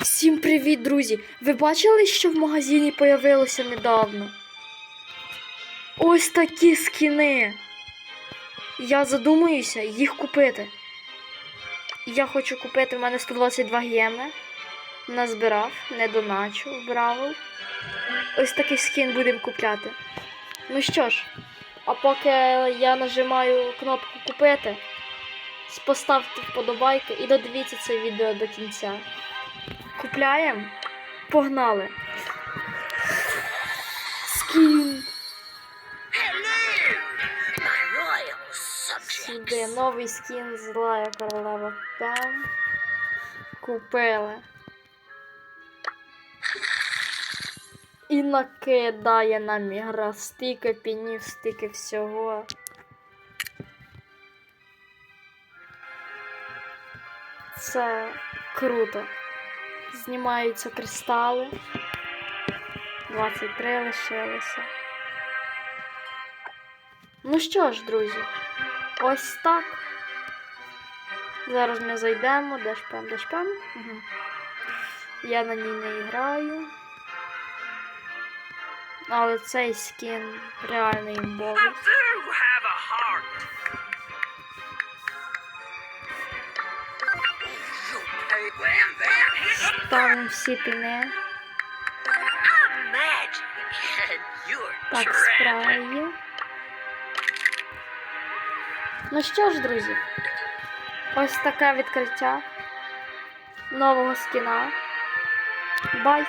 Всім привіт, друзі! Ви бачили, що в магазині появилося недавно? Ось такі скіни. Я задумуюся їх купити. Я хочу купити, в мене 122 геми. Назбирав, не доначу в Бравл. Ось такий скін будемо купляти. Ну що ж, а поки я нажимаю кнопку купити, поставте вподобайки і додивіться це відео до кінця. Купляємо. Погнали. Скін. Сюди новий скін злая королева Пем. Купили. І накидає нам ігра стільки пінів, стільки всього. Це круто. Знімаються кристали. 23 лишилося. Ну що ж, друзі, ось так. Зараз ми зайдемо, де ж пем, де ж пем. Угу. Я на ній не граю. Але цей скін реально імбовий. Ставимо всі піни. Так, справи. Ну що ж, друзі, ось таке відкриття нового скіна. Бай!